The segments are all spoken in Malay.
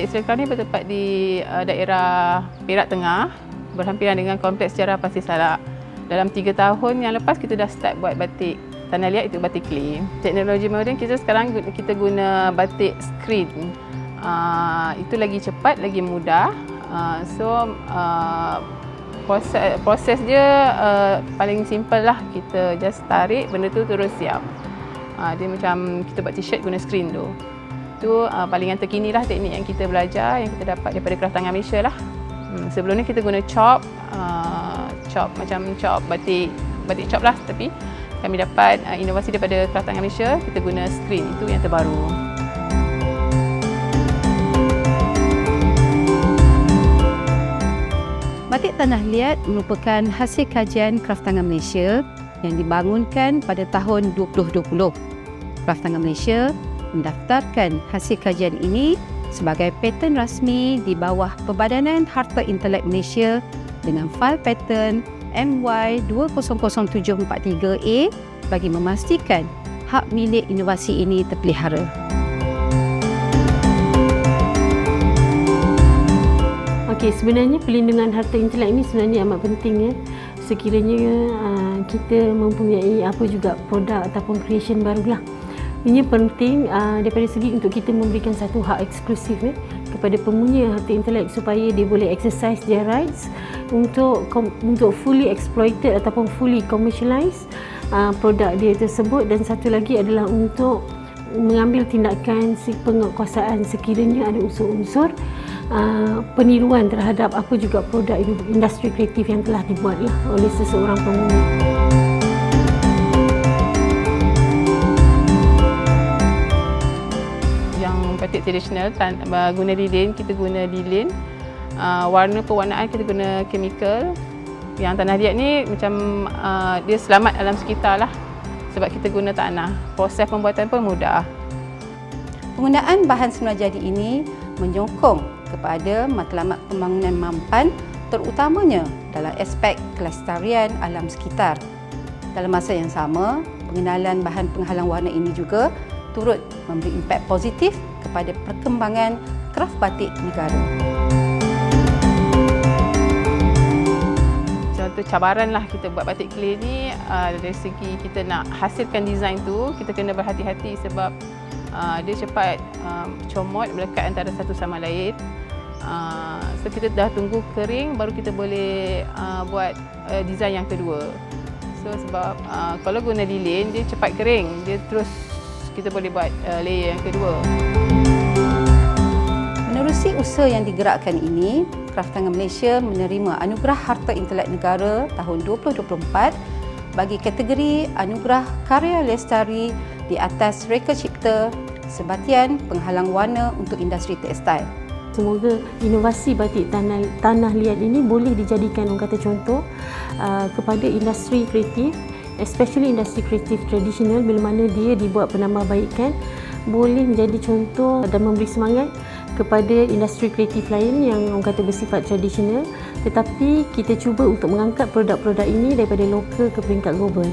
batik Sri ni bertempat di uh, daerah Perak Tengah berhampiran dengan kompleks sejarah Pasir Salak. Dalam tiga tahun yang lepas kita dah start buat batik tanah liat itu batik clay. Teknologi moden kita sekarang kita guna batik screen. Uh, itu lagi cepat, lagi mudah. Uh, so uh, proses proses dia uh, paling simple lah. Kita just tarik benda tu terus siap. Uh, dia macam kita buat t-shirt guna screen tu. Itu uh, paling yang terkini lah teknik yang kita belajar, yang kita dapat daripada Kraft Tangan Malaysia lah. Hmm, sebelum ni kita guna chop, uh, chop macam chop batik, batik chop lah tapi kami dapat uh, inovasi daripada Kraft Tangan Malaysia, kita guna screen, itu yang terbaru. Batik Tanah Liat merupakan hasil kajian Kraft Tangan Malaysia yang dibangunkan pada tahun 2020. Kraft Tangan Malaysia mendaftarkan hasil kajian ini sebagai paten rasmi di bawah Perbadanan Harta Intelek Malaysia dengan fail paten MY200743A bagi memastikan hak milik inovasi ini terpelihara. Okey, sebenarnya pelindungan harta intelek ini sebenarnya amat penting ya. Sekiranya uh, kita mempunyai apa juga produk ataupun creation barulah. Ini penting uh, daripada segi untuk kita memberikan satu hak eksklusif eh, kepada pemunya harta intelek supaya dia boleh exercise their rights untuk untuk fully exploited ataupun fully commercialize uh, produk dia tersebut dan satu lagi adalah untuk mengambil tindakan si penguasaan sekiranya ada unsur-unsur uh, peniruan terhadap apa juga produk industri kreatif yang telah dibuatlah oleh seseorang pemunya. Batik tradisional tan, guna lilin kita guna lilin uh, warna pewarnaan kita guna chemical. Yang tanah liat ni macam uh, dia selamat alam sekitar lah. Sebab kita guna tanah. Proses pembuatan pun mudah. Penggunaan bahan semula jadi ini menyokong kepada matlamat pembangunan mampan terutamanya dalam aspek kelestarian alam sekitar. Dalam masa yang sama pengenalan bahan penghalang warna ini juga turut memberi impak positif kepada perkembangan kraf batik negara. Contoh cabaran lah kita buat batik clay ni uh, dari segi kita nak hasilkan desain tu kita kena berhati-hati sebab uh, dia cepat um, comot melekat antara satu sama lain. Uh, so kita dah tunggu kering baru kita boleh buat desain yang kedua. So sebab kalau guna lilin dia cepat kering, dia terus kita boleh buat uh, layer yang kedua. Menerusi usaha yang digerakkan ini, Kraft Tangan Malaysia menerima Anugerah Harta Intelek Negara tahun 2024 bagi kategori Anugerah Karya Lestari di atas reka cipta sebatian penghalang warna untuk industri tekstil. Semoga inovasi batik tanah, tanah liat ini boleh dijadikan orang kata contoh uh, kepada industri kreatif especially industri kreatif tradisional bila mana dia dibuat penambahbaikan boleh menjadi contoh dan memberi semangat kepada industri kreatif lain yang orang kata bersifat tradisional tetapi kita cuba untuk mengangkat produk-produk ini daripada lokal ke peringkat global.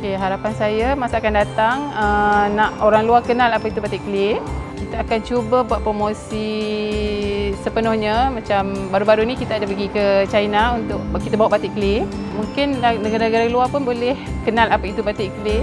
Okay, harapan saya masa akan datang uh, nak orang luar kenal apa itu batik clay kita akan cuba buat promosi sepenuhnya. Macam baru-baru ni kita ada pergi ke China untuk kita bawa batik clay mungkin negara-negara luar pun boleh kenal apa itu batik clay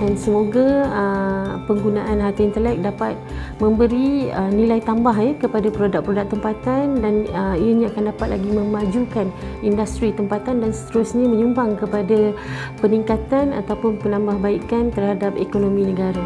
dan semoga uh, penggunaan hati intelek dapat memberi uh, nilai tambah ya kepada produk-produk tempatan dan uh, ianya akan dapat lagi memajukan industri tempatan dan seterusnya menyumbang kepada peningkatan ataupun penambahbaikan terhadap ekonomi negara.